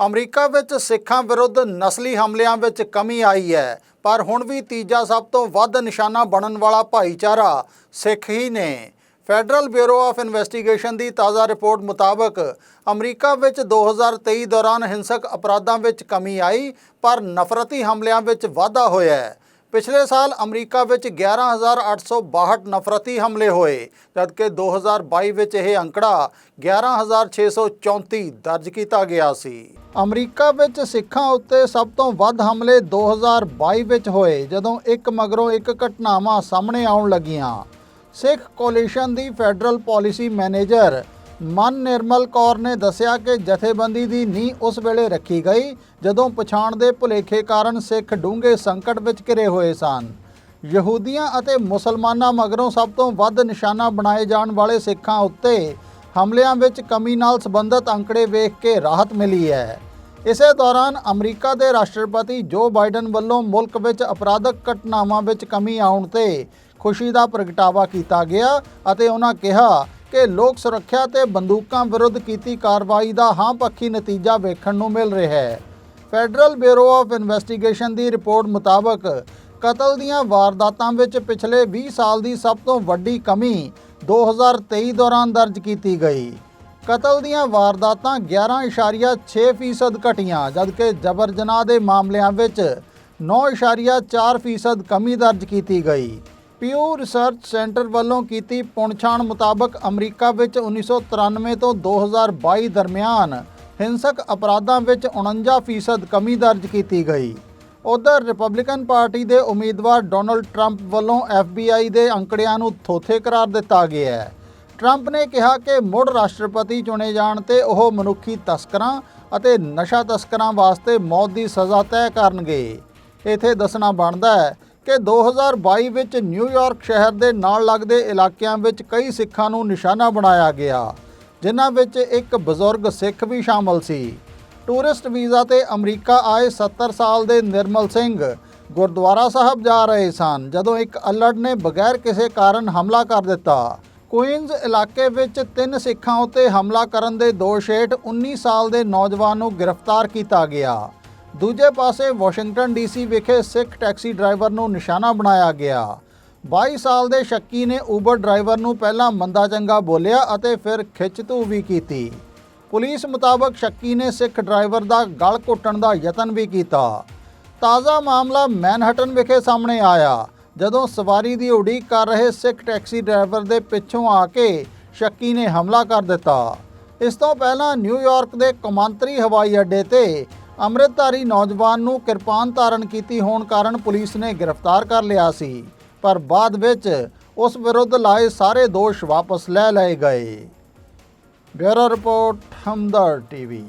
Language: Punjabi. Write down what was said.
ਅਮਰੀਕਾ ਵਿੱਚ ਸਿੱਖਾਂ ਵਿਰੁੱਧ ਨਸਲੀ ਹਮਲਿਆਂ ਵਿੱਚ ਕਮੀ ਆਈ ਹੈ, ਪਰ ਹੁਣ ਵੀ ਤੀਜਾ ਸਭ ਤੋਂ ਵੱਧ ਨਿਸ਼ਾਨਾ ਬਣਨ ਵਾਲਾ ਭਾਈਚਾਰਾ ਸਿੱਖ ਹੀ ਨੇ। ਫੈਡਰਲ ਬਿਊਰੋ ਆਫ ਇਨਵੈਸਟੀਗੇਸ਼ਨ ਦੀ ਤਾਜ਼ਾ ਰਿਪੋਰਟ ਮੁਤਾਬਕ, ਅਮਰੀਕਾ ਵਿੱਚ 2023 ਦੌਰਾਨ ਹਿੰਸਕ ਅਪਰਾਧਾਂ ਵਿੱਚ ਕਮੀ ਆਈ, ਪਰ ਨਫ਼ਰਤੀ ਹਮਲਿਆਂ ਵਿੱਚ ਵਾਧਾ ਹੋਇਆ ਹੈ। ਪਿਛਲੇ ਸਾਲ ਅਮਰੀਕਾ ਵਿੱਚ 11862 ਨਫ਼ਰਤੀ ਹਮਲੇ ਹੋਏ, ਜਦਕਿ 2022 ਵਿੱਚ ਇਹ ਅੰਕੜਾ 11634 ਦਰਜ ਕੀਤਾ ਗਿਆ ਸੀ। ਅਮਰੀਕਾ ਵਿੱਚ ਸਿੱਖਾਂ ਉੱਤੇ ਸਭ ਤੋਂ ਵੱਧ ਹਮਲੇ 2022 ਵਿੱਚ ਹੋਏ, ਜਦੋਂ ਇੱਕ ਮਗਰੋਂ ਇੱਕ ਘਟਨਾਵਾਂ ਸਾਹਮਣੇ ਆਉਣ ਲੱਗੀਆਂ। ਸਿੱਖ ਕੋਲੀਸ਼ਨ ਦੀ federal policy manager Man Nirmal Kaur ਨੇ ਦੱਸਿਆ ਕਿ ਜਥੇਬੰਦੀ ਦੀ ਨੀਂਹ ਉਸ ਵੇਲੇ ਰੱਖੀ ਗਈ ਜਦੋਂ ਪਛਾਣ ਦੇ ਭੁਲੇਖੇ ਕਾਰਨ ਸਿੱਖ ਡੂੰਘੇ ਸੰਕਟ ਵਿੱਚ ਘਿਰੇ ਹੋਏ ਸਨ। ਯਹੂਦੀਆਂ ਅਤੇ ਮੁਸਲਮਾਨਾਂ ਮਗਰੋਂ ਸਭ ਤੋਂ ਵੱਧ ਨਿਸ਼ਾਨਾ ਬਣਾਏ ਜਾਣ ਵਾਲੇ ਸਿੱਖਾਂ ਉੱਤੇ ਹਮਲਿਆਂ ਵਿੱਚ ਕਮੀ ਨਾਲ ਸੰਬੰਧਿਤ ਅੰਕੜੇ ਵੇਖ ਕੇ ਰਾਹਤ ਮਿਲੀ ਹੈ। ਇਸੇ ਦੌਰਾਨ ਅਮਰੀਕਾ ਦੇ ਰਾਸ਼ਟਰਪਤੀ ਜੋ ਬਾਈਡਨ ਵੱਲੋਂ ਮੁਲਕ ਵਿੱਚ ਅਪਰਾਧਕ ਘਟਨਾਵਾਂ ਵਿੱਚ ਕਮੀ ਆਉਣ ਤੇ ਖੁਸ਼ੀ ਦਾ ਪ੍ਰਗਟਾਵਾ ਕੀਤਾ ਗਿਆ ਅਤੇ ਉਹਨਾਂ ਕਿਹਾ ਕਿ ਲੋਕ ਸੁਰੱਖਿਆ ਤੇ ਬੰਦੂਕਾਂ ਵਿਰੁੱਧ ਕੀਤੀ ਕਾਰਵਾਈ ਦਾ ਹਾਂ ਪੱਖੀ ਨਤੀਜਾ ਵੇਖਣ ਨੂੰ ਮਿਲ ਰਿਹਾ ਹੈ। ਫੈਡਰਲ ਬਿਊਰੋ ਆਫ ਇਨਵੈਸਟੀਗੇਸ਼ਨ ਦੀ ਰਿਪੋਰਟ ਮੁਤਾਬਕ, ਕਤਲ ਦੀਆਂ ਵਾਰਦਾਤਾਂ ਵਿੱਚ ਪਿਛਲੇ 20 ਸਾਲ ਦੀ ਸਭ ਤੋਂ ਵੱਡੀ ਕਮੀ 2023 ਦੌਰਾਨ ਦਰਜ ਕੀਤੀ ਗਈ। ਕਤਲ ਦੀਆਂ ਵਾਰਦਾਤਾਂ 11.6% ਘਟੀਆਂ, ਜਦਕਿ ਜਬਰ ਜਨਾਹ ਦੇ ਮਾਮਲਿਆਂ ਵਿੱਚ 9.4% ਕਮੀ ਦਰਜ ਕੀਤੀ ਗਈ। ਪਿਊ ਰਿਸਰਚ ਸੈਂਟਰ ਵੱਲੋਂ ਕੀਤੀ ਪੁਣਛਾਣ ਮੁਤਾਬਕ ਅਮਰੀਕਾ ਵਿੱਚ 1993 ਤੋਂ 2022 ਦਰਮਿਆਨ ਹਿੰਸਕ ਅਪਰਾਧਾਂ ਵਿੱਚ 49% ਕਮੀ ਦਰਜ ਕੀਤੀ ਗਈ। ਉਧਰ ਰਿਪਬਲਿਕਨ ਪਾਰਟੀ ਦੇ ਉਮੀਦਵਾਰ ਡੋਨਲਡ ਟਰੰਪ ਵੱਲੋਂ FBI ਦੇ ਅੰਕੜਿਆਂ ਨੂੰ ਥੋਥੇ ਕਰਾਰ ਦਿੱਤਾ ਗਿਆ ਹੈ। ਟਰੰਪ ਨੇ ਕਿਹਾ ਕਿ ਮੁੜ ਰਾਸ਼ਟਰਪਤੀ ਚੁਣੇ ਜਾਣ ਤੇ ਉਹ ਮਨੁੱਖੀ ਤਸਕਰਾਂ ਅਤੇ ਨਸ਼ਾ ਤਸਕਰਾਂ ਵਾਸਤੇ ਮੌਤ ਦੀ ਸਜ਼ਾ ਤੈਅ ਕਰਨਗੇ। ਇਥੇ ਦੱਸਣਾ ਬਣਦਾ ਹੈ ਕਿ 2022 ਵਿੱਚ ਨਿਊਯਾਰਕ ਸ਼ਹਿਰ ਦੇ ਨਾਲ ਲੱਗਦੇ ਇਲਾਕਿਆਂ ਵਿੱਚ ਕਈ ਸਿੱਖਾਂ ਨੂੰ ਨਿਸ਼ਾਨਾ ਬਣਾਇਆ ਗਿਆ, ਜਿਨ੍ਹਾਂ ਵਿੱਚ ਇੱਕ ਬਜ਼ੁਰਗ ਸਿੱਖ ਵੀ ਸ਼ਾਮਲ ਸੀ। ਟੂਰਿਸਟ ਵੀਜ਼ਾ ਤੇ ਅਮਰੀਕਾ ਆਏ 70 ਸਾਲ ਦੇ ਨਿਰਮਲ ਸਿੰਘ ਗੁਰਦੁਆਰਾ ਸਾਹਿਬ ਜਾ ਰਹੇ ਸਨ, ਜਦੋਂ ਇੱਕ ਅਲੜ ਨੇ ਬਗੈਰ ਕਿਸੇ ਕਾਰਨ ਹਮਲਾ ਕਰ ਦਿੱਤਾ। ਕੁਈਨਜ਼ ਇਲਾਕੇ ਵਿੱਚ ਤਿੰਨ ਸਿੱਖਾਂ ਉੱਤੇ ਹਮਲਾ ਕਰਨ ਦੇ ਦੋਸ਼ ਹੇਠ 19 ਸਾਲ ਦੇ ਨੌਜਵਾਨ ਨੂੰ ਗ੍ਰਿਫਤਾਰ ਕੀਤਾ ਗਿਆ। ਦੂਜੇ ਪਾਸੇ ਵਾਸ਼ਿੰਗਟਨ ਡੀਸੀ ਵਿਖੇ ਸਿੱਖ ਟੈਕਸੀ ਡਰਾਈਵਰ ਨੂੰ ਨਿਸ਼ਾਨਾ ਬਣਾਇਆ ਗਿਆ। 22 ਸਾਲ ਦੇ ਸ਼ੱਕੀ ਨੇ ਉਬਰ ਡਰਾਈਵਰ ਨੂੰ ਪਹਿਲਾਂ ਮੰਦਾ ਚੰਗਾ ਬੋਲਿਆ ਅਤੇ ਫਿਰ ਖਿੱਚਤੂ ਵੀ ਕੀਤੀ। ਪੁਲਿਸ ਮੁਤਾਬਕ ਸ਼ੱਕੀ ਨੇ ਸਿੱਖ ਡਰਾਈਵਰ ਦਾ ਗਲ ਘੁੱਟਣ ਦਾ ਯਤਨ ਵੀ ਕੀਤਾ। ਤਾਜ਼ਾ ਮਾਮਲਾ ਮੈਨਹਟਨ ਵਿਖੇ ਸਾਹਮਣੇ ਆਇਆ, ਜਦੋਂ ਸਵਾਰੀ ਦੀ ਉਡੀਕ ਕਰ ਰਹੇ ਸਿੱਖ ਟੈਕਸੀ ਡਰਾਈਵਰ ਦੇ ਪਿੱਛੋਂ ਆ ਕੇ ਸ਼ੱਕੀ ਨੇ ਹਮਲਾ ਕਰ ਦਿੱਤਾ। ਇਸ ਤੋਂ ਪਹਿਲਾਂ ਨਿਊਯਾਰਕ ਦੇ ਕੌਮਾਂਤਰੀ ਹਵਾਈ ਅੱਡੇ ਤੇ ਅੰਮ੍ਰਿਤਧਾਰੀ ਨੌਜਵਾਨ ਨੂੰ ਕਿਰਪਾਨ ਧਾਰਨ ਕੀਤੀ ਹੋਣ ਕਾਰਨ ਪੁਲਿਸ ਨੇ ਗ੍ਰਿਫਤਾਰ ਕਰ ਲਿਆ ਸੀ, ਪਰ ਬਾਅਦ ਵਿੱਚ ਉਸ ਵਿਰੁੱਧ ਲਾਏ ਸਾਰੇ ਦੋਸ਼ ਵਾਪਸ ਲੈ ਲਏ ਗਏ। Bureau report Hamdard TV.